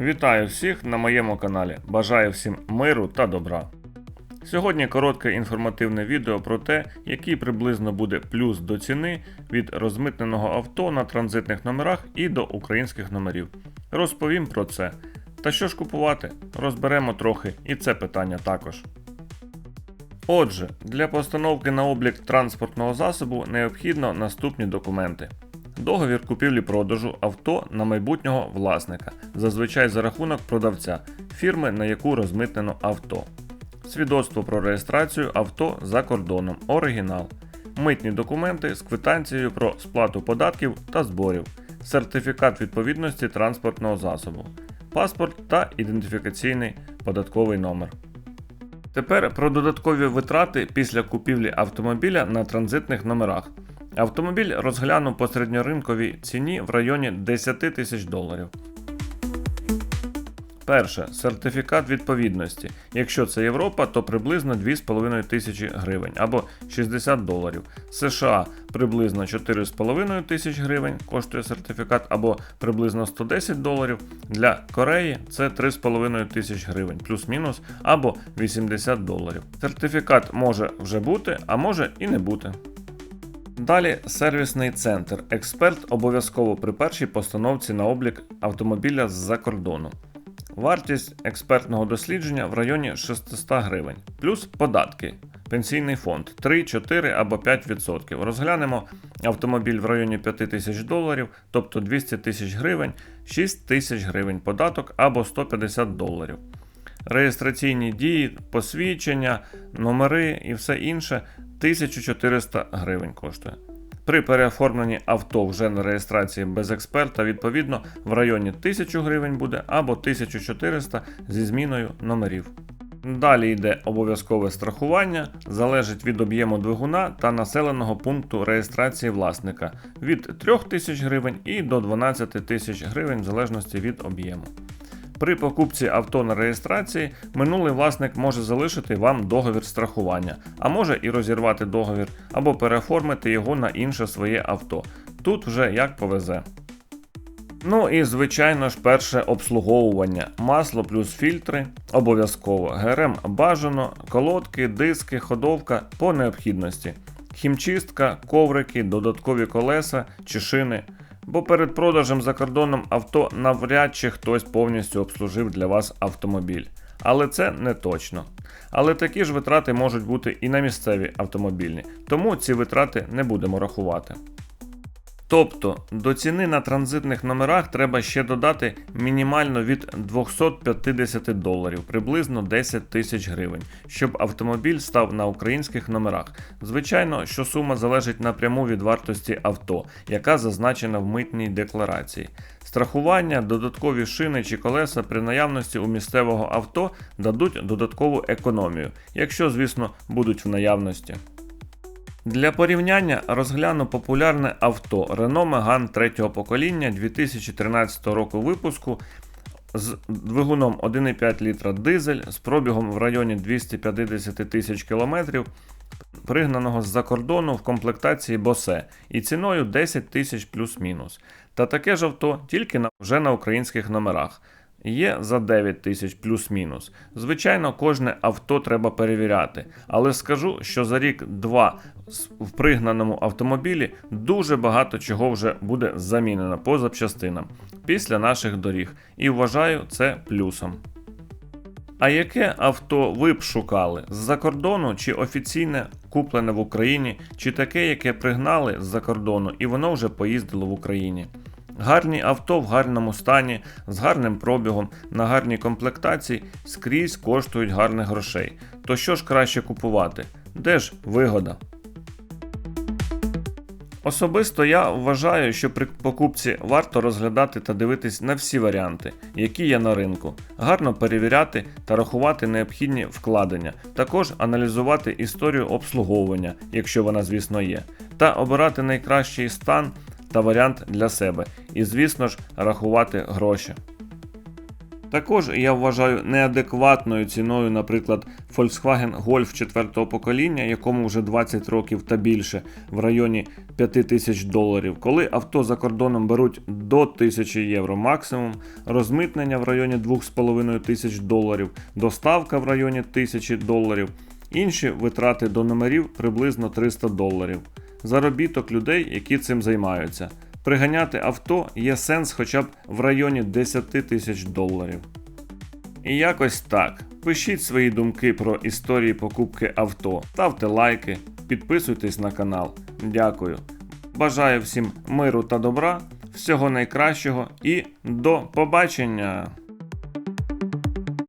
Вітаю всіх на моєму каналі. Бажаю всім миру та добра. Сьогодні коротке інформативне відео про те, який приблизно буде плюс до ціни від розмитненого авто на транзитних номерах і до українських номерів. Розповім про це. Та що ж купувати? Розберемо трохи і це питання також. Отже, для постановки на облік транспортного засобу необхідно наступні документи. Договір купівлі-продажу авто на майбутнього власника, зазвичай за рахунок продавця, фірми, на яку розмитнено авто. Свідоцтво про реєстрацію авто за кордоном, оригінал, митні документи з квитанцією про сплату податків та зборів, сертифікат відповідності транспортного засобу, паспорт та ідентифікаційний податковий номер. Тепер про додаткові витрати після купівлі автомобіля на транзитних номерах. Автомобіль розгляну по середньоринковій ціні в районі 10 тисяч доларів. Перше сертифікат відповідності. Якщо це Європа, то приблизно 2,5 тисячі гривень або 60 доларів. США приблизно 4,5 тисяч гривень коштує сертифікат або приблизно 110 доларів. Для Кореї це 3,5 тисяч гривень, плюс-мінус або 80 доларів. Сертифікат може вже бути, а може і не бути. Далі сервісний центр. Експерт обов'язково при першій постановці на облік автомобіля з-за кордону. Вартість експертного дослідження в районі 600 гривень, плюс податки. Пенсійний фонд 3, 4 або 5%. Розглянемо автомобіль в районі 5 тисяч доларів, тобто 200 тисяч гривень, 6 тисяч гривень податок або 150 доларів. Реєстраційні дії, посвідчення, номери і все інше 1400 гривень коштує. При переоформленні авто вже на реєстрації без експерта, відповідно, в районі 1000 гривень буде або 1400 зі зміною номерів. Далі йде обов'язкове страхування, залежить від об'єму двигуна та населеного пункту реєстрації власника від 3000 гривень і до 12 тисяч гривень в залежності від об'єму. При покупці авто на реєстрації минулий власник може залишити вам договір страхування, а може і розірвати договір або переоформити його на інше своє авто. Тут вже як повезе. Ну і звичайно ж перше обслуговування. Масло плюс фільтри обов'язково. ГРМ бажано, колодки, диски, ходовка по необхідності. Хімчистка, коврики, додаткові колеса чи шини. Бо перед продажем за кордоном авто навряд чи хтось повністю обслужив для вас автомобіль. Але це не точно. Але такі ж витрати можуть бути і на місцеві автомобільні, тому ці витрати не будемо рахувати. Тобто до ціни на транзитних номерах треба ще додати мінімально від 250 доларів, приблизно 10 тисяч гривень, щоб автомобіль став на українських номерах. Звичайно, що сума залежить напряму від вартості авто, яка зазначена в митній декларації. Страхування, додаткові шини чи колеса при наявності у місцевого авто дадуть додаткову економію, якщо, звісно, будуть в наявності. Для порівняння розгляну популярне авто Renault Megane третього покоління 2013 року випуску з двигуном 1,5 літра дизель з пробігом в районі 250 тисяч кілометрів, пригнаного з-за кордону в комплектації Bose і ціною 10 тисяч плюс-мінус. Та таке ж авто тільки вже на українських номерах. Є за 9 тисяч плюс-мінус. Звичайно, кожне авто треба перевіряти, але скажу, що за рік-два в пригнаному автомобілі дуже багато чого вже буде замінено по запчастинам після наших доріг, і вважаю це плюсом. А яке авто ви б шукали? З-за кордону чи офіційне куплене в Україні, чи таке, яке пригнали з-за кордону і воно вже поїздило в Україні? Гарні авто в гарному стані, з гарним пробігом, на гарній комплектації скрізь коштують гарних грошей. То що ж краще купувати? Де ж вигода? Особисто я вважаю, що при покупці варто розглядати та дивитись на всі варіанти, які є на ринку, гарно перевіряти та рахувати необхідні вкладення, також аналізувати історію обслуговування, якщо вона, звісно, є, та обирати найкращий стан та варіант для себе, і, звісно ж, рахувати гроші. Також я вважаю неадекватною ціною, наприклад, Volkswagen Golf 4-го покоління, якому вже 20 років та більше, в районі 5 тисяч доларів, коли авто за кордоном беруть до 1000 євро максимум, розмитнення в районі 2,5 тисяч доларів, доставка в районі 1000 доларів, інші витрати до номерів приблизно 300 доларів. Заробіток людей, які цим займаються. Приганяти авто є сенс хоча б в районі 10 тисяч доларів. І якось так. Пишіть свої думки про історії покупки авто, ставте лайки, підписуйтесь на канал. Дякую. Бажаю всім миру та добра, всього найкращого і до побачення!